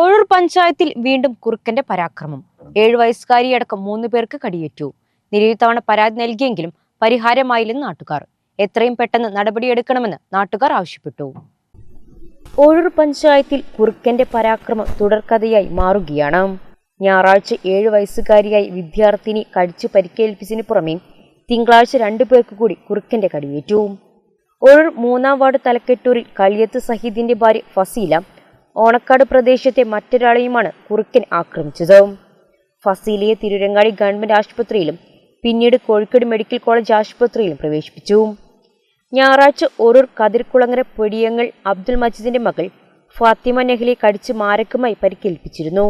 ഓഴൂർ പഞ്ചായത്തിൽ വീണ്ടും കുറുക്കന്റെ പരാക്രമം. ഏഴു വയസ്സുകാരിയടക്കം മൂന്ന് പേർക്ക് കടിയേറ്റു. നിരവധി തവണ പരാതി നൽകിയെങ്കിലും പരിഹാരമായില്ലെന്ന് നാട്ടുകാർ. എത്രയും പെട്ടെന്ന് നടപടിയെടുക്കണമെന്ന് നാട്ടുകാർ ആവശ്യപ്പെട്ടു. ഓഴൂർ പഞ്ചായത്തിൽ കുറുക്കന്റെ പരാക്രമം തുടർക്കഥയായി മാറുകയാണ്. ഞായറാഴ്ച ഏഴു വയസ്സുകാരിയായി വിദ്യാർത്ഥിനി കടിച്ചു പരിക്കേൽപ്പിച്ചതിന് പുറമെ തിങ്കളാഴ്ച രണ്ടു പേർക്ക് കൂടി കുറുക്കന്റെ കടിയേറ്റു. ഓഴൂർ മൂന്നാം വാർഡ് തലക്കെട്ടൂരിൽ കളിയത്ത് സഹീദിന്റെ ഭാര്യ ഫസീല ഓണക്കാട് പ്രദേശത്തെ മറ്റൊരാളെയുമാണ് കുറുക്കൻ ആക്രമിച്ചത്. ഫസീലിയെ തിരുരങ്ങാടി ഗവൺമെന്റ് ആശുപത്രിയിലും പിന്നീട് കോഴിക്കോട് മെഡിക്കൽ കോളേജ് ആശുപത്രിയിലും പ്രവേശിപ്പിച്ചു. ഞായറാഴ്ച ഒരൂർ കതിർക്കുളങ്ങര പൊടിയങ്ങൾ അബ്ദുൽ മജീദിന്റെ മകൾ ഫാത്തിമ നെഹ്ലയെ കടിച്ച് മാരകമായി പരിക്കേൽപ്പിച്ചിരുന്നു.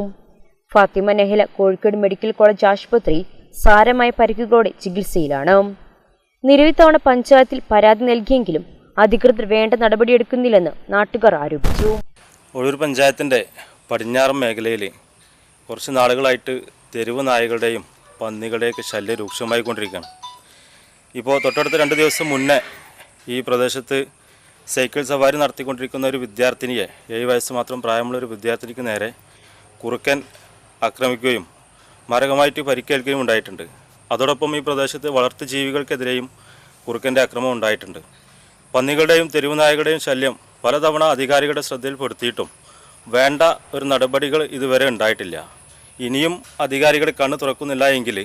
ഫാത്തിമ നെഹ്ല കോഴിക്കോട് മെഡിക്കൽ കോളേജ് ആശുപത്രി സാരമായ പരിക്കുകളോടെ ചികിത്സയിലാണ്. നിരവധി തവണ പഞ്ചായത്തിൽ പരാതി നൽകിയെങ്കിലും അധികൃതർ വേണ്ട നടപടിയെടുക്കുന്നില്ലെന്ന് നാട്ടുകാർ ആരോപിച്ചു. ഒഴൂർ പഞ്ചായത്തിന്റെ പടിഞ്ഞാറൻ മേഖലയിൽ കുറച്ച് നാളുകളായിട്ട് തെരുവ് നായകളുടെയും പന്നികളുടെയൊക്കെ ശല്യം രൂക്ഷമായി കൊണ്ടിരിക്കുകയാണ് ഇപ്പോൾ തൊട്ടടുത്ത രണ്ട് ദിവസം മുന്നേ ഈ പ്രദേശത്ത് സൈക്കിൾ സവാരി നടത്തിക്കൊണ്ടിരിക്കുന്ന ഒരു വിദ്യാർത്ഥിനിയെ ഏഴ് വയസ്സ് മാത്രം പ്രായമുള്ള ഒരു വിദ്യാർത്ഥിനിക്ക് നേരെ കുറുക്കൻ ആക്രമിക്കുകയും മാരകമായിട്ട് പരിക്കേൽക്കുകയും ഉണ്ടായിട്ടുണ്ട്. അതോടൊപ്പം ഈ പ്രദേശത്ത് വളർത്തു ജീവികൾക്കെതിരെയും കുറുക്കന്റെ അക്രമം ഉണ്ടായിട്ടുണ്ട്. പന്നികളുടെയും തെരുവ് നായകളുടെയും ശല്യം പലതവണ അധികാരികളുടെ ശ്രദ്ധയിൽപ്പെടുത്തിയിട്ടും വേണ്ട ഒരു നടപടികൾ ഇതുവരെ ഉണ്ടായിട്ടില്ല. ഇനിയും അധികാരികൾ കണ്ണ് തുറക്കുന്നില്ല എങ്കിൽ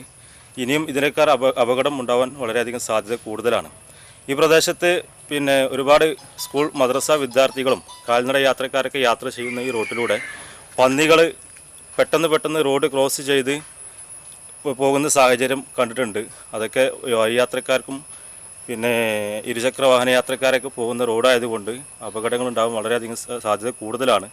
ഇനിയും ഇതിനേക്കാൾ അപ അപകടം ഉണ്ടാവാൻ വളരെയധികം സാധ്യത കൂടുതലാണ്. ഈ പ്രദേശത്ത് പിന്നെ ഒരുപാട് സ്കൂൾ മദ്രസ വിദ്യാർത്ഥികളും കാൽനട യാത്രക്കാരൊക്കെ യാത്ര ചെയ്യുന്ന ഈ റോട്ടിലൂടെ പന്നികൾ പെട്ടെന്ന് പെട്ടെന്ന് റോഡ് ക്രോസ് ചെയ്ത് പോകുന്ന സാഹചര്യം കണ്ടിട്ടുണ്ട്. അതൊക്കെ യാത്രക്കാർക്കും പിന്നെ ഇരുചക്ര വാഹന യാത്രക്കാരൊക്കെ പോകുന്ന റോഡായതുകൊണ്ട് അപകടങ്ങൾ ഉണ്ടാവും വളരെയധികം സാധ്യത കൂടുതലാണ്.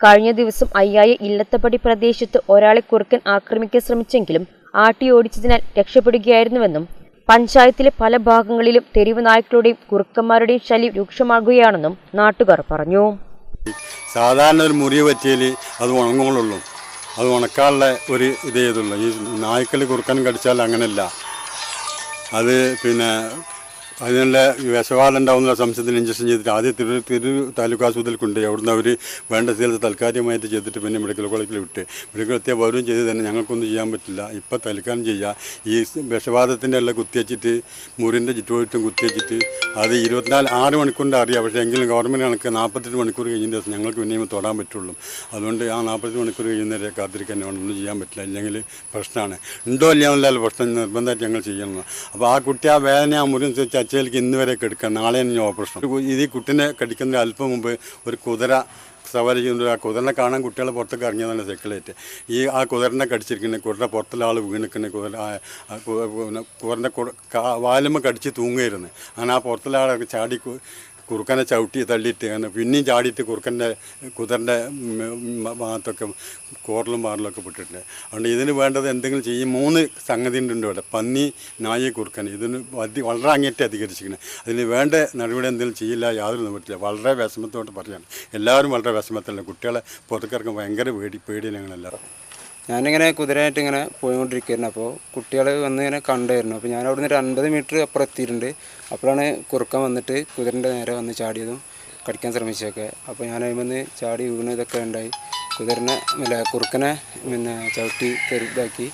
കഴിഞ്ഞ ദിവസം അയ്യായ ഇല്ലത്തപ്പടി പ്രദേശത്ത് ഒരാളെ കുറുക്കൻ ആക്രമിക്കാൻ ശ്രമിച്ചെങ്കിലും ആട്ടി ഓടിച്ചതിനാൽ രക്ഷപ്പെടുകയായിരുന്നുവെന്നും പഞ്ചായത്തിലെ പല ഭാഗങ്ങളിലും തെരുവ് നായ്ക്കളുടെയും കുറുക്കന്മാരുടെയും ശല്യം രൂക്ഷമാകുകയാണെന്നും നാട്ടുകാർ പറഞ്ഞു. സാധാരണ ഒരു മുറിവ് പറ്റിയാൽ അത് ഉണങ്ങുള്ളൂ. അത് ഉണക്കാനുള്ള ഒരു ഇത് ചെയ്തുള്ളൂ ഈ നായ്ക്കൾ കുറുക്കൻ കടിച്ചാൽ അങ്ങനെയല്ല അത് പിന്നെ അതിനുള്ള വിഷബാധ ഉണ്ടാവുന്ന സംശയത്തിന് ഇഞ്ചക്ഷൻ ചെയ്തിട്ട് ആദ്യം തിരു തിരു താലൂക്ക് ആശുപത്രിയിൽ കൊണ്ടുപോയി. അവിടുന്ന് അവർ വേണ്ട സ്ഥലത്ത് താൽക്കാലികമായിട്ട് ചെയ്തിട്ട് പിന്നെ മെഡിക്കൽ കോളേജിൽ വിട്ട്. മെഡിക്കൽ എത്തിയ പൗരും ചെയ്ത് തന്നെ ഞങ്ങൾക്കൊന്നും ചെയ്യാൻ പറ്റില്ല. ഇപ്പം തൽക്കാലം ചെയ്യുക ഈ വിഷവാദത്തിന്റെ എല്ലാം കുത്തിവെച്ചിട്ട് മുറിന്റെ ചുറ്റുവട്ടും കുത്തിവെച്ചിട്ട് അത് ഇരുപത്തിനാല് ആറ് മണിക്കൂറിന്റെ അറിയാം. പക്ഷേ എങ്കിലും ഗവൺമെന്റ് കണക്ക് നാൽപ്പത്തെട്ട് മണിക്കൂർ കഴിഞ്ഞ ദിവസം ഞങ്ങൾക്ക് പിന്നെയും തൊടാൻ പറ്റുള്ളൂ. അതുകൊണ്ട് ആ നാൽപ്പത്തെട്ട് മണിക്കൂർ കഴിയുന്നവരെ കാത്തിരിക്കാൻ ഒന്നും ചെയ്യാൻ പറ്റില്ല. ഇല്ലെങ്കിൽ പ്രശ്നമാണ്. ഉണ്ടോ ഇല്ലാന്നല്ല പ്രശ്നം. നിർബന്ധമായിട്ട് ഞങ്ങൾ ചെയ്യണം. അപ്പോൾ ആ കുട്ടി ആ വേദന ആ മുറിവ് വെച്ച് അച്ചയിലേക്ക് ഇന്ന് വരെ കെടുക്കാം നാളെ തന്നെ ഓപ്പറേഷൻ ഇത് കുട്ടിനെ കടിക്കുന്നതിന് അല്പം മുമ്പ് ഒരു കുതിര സവാരി ചെയ്യുന്നത് ആ കുതിരനെ കാണാൻ കുട്ടികൾ പുറത്തേക്ക് ഇറങ്ങിയതാണ് സെക്കുലേറ്റ് ഈ ആ കുതിരനെ കടിച്ചിരിക്കുന്നത് കുതിര പുറത്തുള്ള ആൾ വീണിക്കുന്നത് കുതിര കുതിരന്റെ വാലുമ്മ കടിച്ച് തൂങ്ങുകയായിരുന്നു. അങ്ങനെ ആ പുറത്തുള്ള ആളൊക്കെ ചാടി കുറുക്കനെ ചവിട്ടി തള്ളിയിട്ട് അങ്ങനെ പിന്നെയും ചാടിയിട്ട് കുറുക്കന്റെ കുതിരന്റെ ഭാഗത്തൊക്കെ കോറലും പാറിലൊക്കെ പെട്ടിട്ടുണ്ട്. അതുകൊണ്ട് ഇതിന് വേണ്ടത് എന്തെങ്കിലും ചെയ്യും. മൂന്ന് സംഗതി ഉണ്ട് ഇവിടെ. പന്നി നായി കുറുക്കൻ. ഇതിന് അതി വളരെ അങ്ങേറ്റം അധികരിച്ചിരിക്കുന്നത് അതിന് വേണ്ട നടപടി എന്തെങ്കിലും ചെയ്യില്ല യാതൊരു നിവൃത്തില്ല വളരെ വിഷമത്തോട്ട് പറയാണ്. എല്ലാവരും വളരെ വിഷമത്തിലാണ്. കുട്ടികളെ പുറത്തേക്കിറങ്ങും ഭയങ്കര പേടി പേടിയാണ് ഞങ്ങളെല്ലാവരും. ഞാനിങ്ങനെ കുതിരയായിട്ട് ഇങ്ങനെ പോയിക്കൊണ്ടിരിക്കുകയായിരുന്നു. അപ്പോൾ കുട്ടികൾ വന്ന് ഇങ്ങനെ കണ്ടായിരുന്നു. അപ്പോൾ ഞാൻ അവിടുന്ന് ഒരു അൻപത് മീറ്റർ അപ്പുറം എത്തിയിട്ടുണ്ട്. അപ്പോഴാണ് കുറുക്കൻ വന്നിട്ട് കുതിരന്റെ നേരെ വന്ന് ചാടിയതും കടിക്കാൻ ശ്രമിച്ചതൊക്കെ. അപ്പോൾ ഞാൻ അതിൽ വന്ന് ചാടി വീണ് ഇതൊക്കെ ഉണ്ടായി. കുതിരനെ അല്ല കുറുക്കനെ പിന്നെ ചവിട്ടി തെരുതാക്കി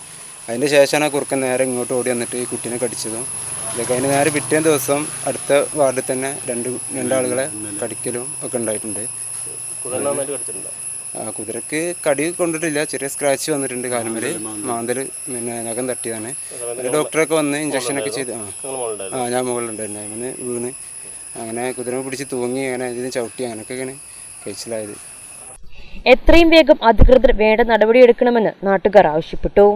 അതിന്റെ ശേഷമാണ് ആ കുറുക്കൻ നേരെ ഇങ്ങോട്ട് ഓടി വന്നിട്ട് ഈ കുട്ടീനെ കടിച്ചതും. ഇതൊക്കെ അതിന് നേരെ പിറ്റേ ദിവസം അടുത്ത വാർഡിൽ തന്നെ രണ്ട് രണ്ടാളുകളെ കടിക്കലും ഒക്കെ ഉണ്ടായിട്ടുണ്ട്. കുതിരക്ക് കടി കൊണ്ടിട്ടില്ല. ചെറിയ സ്ക്രാച്ച് വന്നിട്ടുണ്ട് കാലുമേൽ മാന്തൽ പിന്നെ നഖം തട്ടിയതാണ്. ഒരു ഡോക്ടറൊക്കെ വന്ന് ഇഞ്ചക്ഷനൊക്കെ ചെയ്ത് ആ. ആ ഞാൻ മുകളിലുണ്ടായിരുന്നു അങ്ങനെ വീണ്. അങ്ങനെ കുതിര പിടിച്ച് തൂങ്ങി അങ്ങനെ ഇതിന് ചവിട്ടി അങ്ങനെയൊക്കെയാണ് കഴിച്ചിലായത്. എത്രയും വേഗം അധികൃതർ വേണ്ട നടപടിയെടുക്കണമെന്ന് നാട്ടുകാർ ആവശ്യപ്പെട്ടു.